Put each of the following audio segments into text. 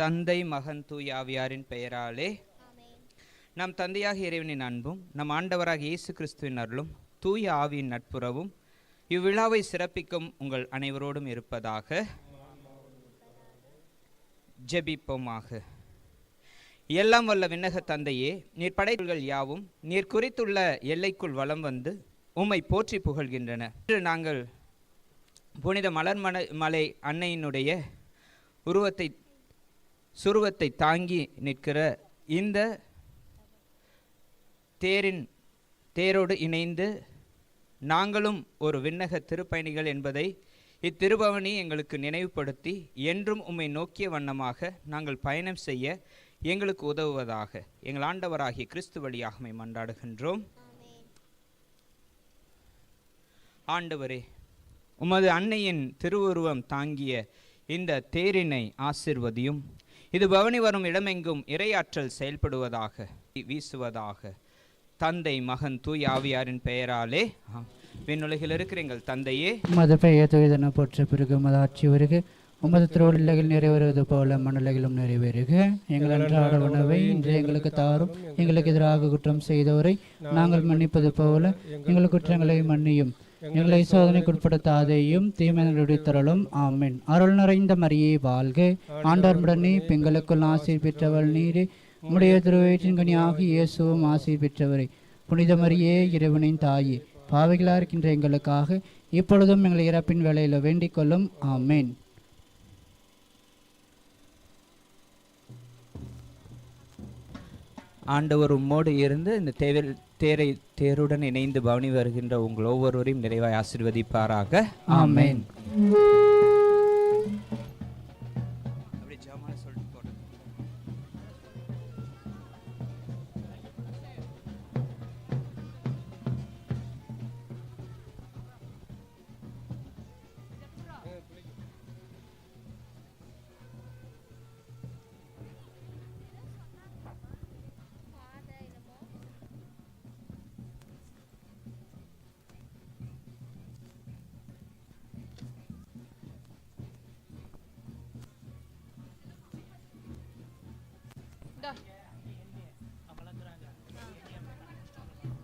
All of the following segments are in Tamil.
தந்தை மகன் தூய் ஆவியாரின் பெயராலே. நம் தந்தையாக இறைவனின் அன்பும் நம் ஆண்டவராக இயேசு கிறிஸ்துவின் அருளும் தூய ஆவியின் நட்புறவும் இவ்விழாவை சிறப்பிக்கும் உங்கள் அனைவரோடும் இருப்பதாக ஜெபிப்போமாக. எல்லாம் வல்ல விண்ணக தந்தையே நீர் படைப்புகள் யாவும் நீர் குறித்துள்ள எல்லைக்குள் வலம் வந்து உம்மை போற்றி புகழ்கின்றன. இன்று நாங்கள் புனித மலர்மன மலை அன்னையினுடைய உருவத்தை சுருவத்தை தாங்கி நிற்கிற இந்த தேரின் தேரோடு இணைந்து நாங்களும் ஒரு விண்ணக திருப்பயணிகள் என்பதை இத்திருபவனி எங்களுக்கு நினைவுபடுத்தி என்றும் உம்மை நோக்கிய வண்ணமாக நாங்கள் பயணம் செய்ய எங்களுக்கு உதவுவதாக எங்கள் ஆண்டவராகிய கிறிஸ்து வழியாகமை மன்றாடுகின்றோம். ஆண்டவரே உமது அன்னையின் திருவுருவம் தாங்கிய இந்த தேரினை ஆசிர்வதியும் இது பவனி வரும் இடமெங்கும் இரையாற்றல் செயல்படுவதாக வீசுவதாக. தந்தை மகன் தூய் ஆவியாரின் பெயராலே. விண்ணுலகில் இருக்கிற எங்கள் தந்தையே. உமது பெயர் துயதன போற்ற பிறகு உமது ஆட்சி வருக. உமது திருவுலகில் நிறைவேறுவது போல மண்ணுலகிலும் நிறைவேறுக. எங்கள் அன்றாட உணவை இன்று எங்களுக்கு தாரும். எங்களுக்கு எதிராக குற்றம் செய்தவரை நாங்கள் மன்னிப்பது போல எங்கள் குற்றங்களை மன்னியும். எங்களை சோதனைக்குட்படுத்தாதேயும் தீமைகளுடைய தரலும் ஆமென். அருள் நிறைந்த மரியே வாழ்க. ஆண்டவருடனே பெண்களுக்குள் ஆசீர் பெற்றவள் நீரே. உம்முடைய திருவயிற்றின் கனியாகி இயேசுவும் ஆசீர் பெற்றவரே. புனித மரியே இறைவனின் தாயே. பாவிகளா இருக்கின்ற எங்களுக்காக இப்பொழுதும் எங்கள் இறப்பின் வேளையில் வேண்டிக் கொள்ளும். ஆமென். ஆண்டவர் உம்மோடு இருந்து இந்த தேவில் தேரை தேருடன் இணைந்து பவனி வருகின்ற உங்கள் ஒவ்வொருவரையும் நிறைவாய் ஆசீர்வதிப்பாராக. ஆமேன்.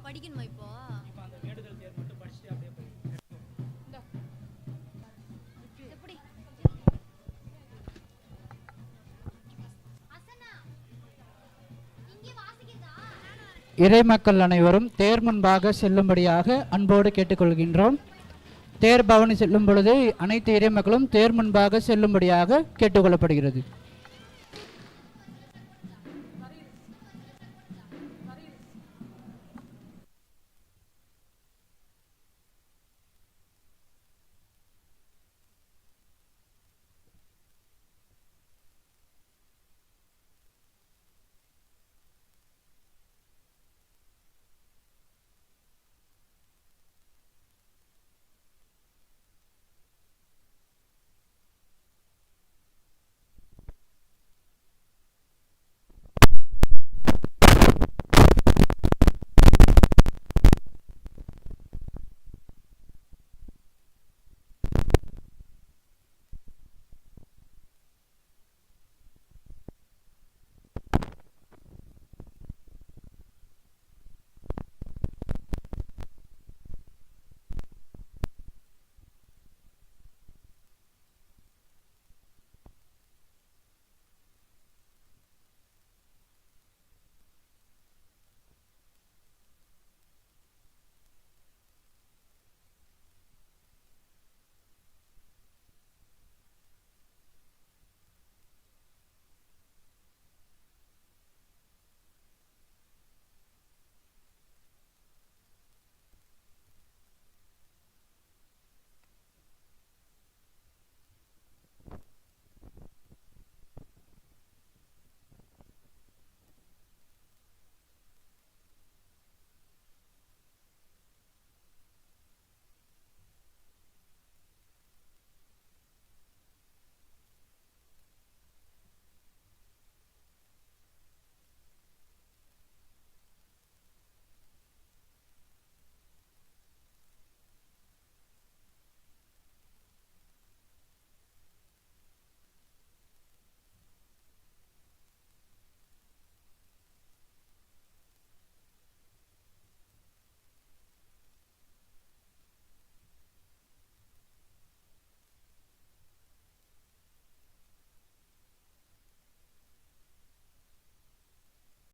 படிக்கணுமா இப்போ? இறை மக்கள் அனைவரும் தேர் முன்பாக செல்லும்படியாக அன்போடு கேட்டுக்கொள்கின்றோம். தேர் பவனி செல்லும் பொழுது அனைத்து இறை மக்களும் தேர் முன்பாக செல்லும்படியாக கேட்டுக்கொள்ளப்படுகிறது.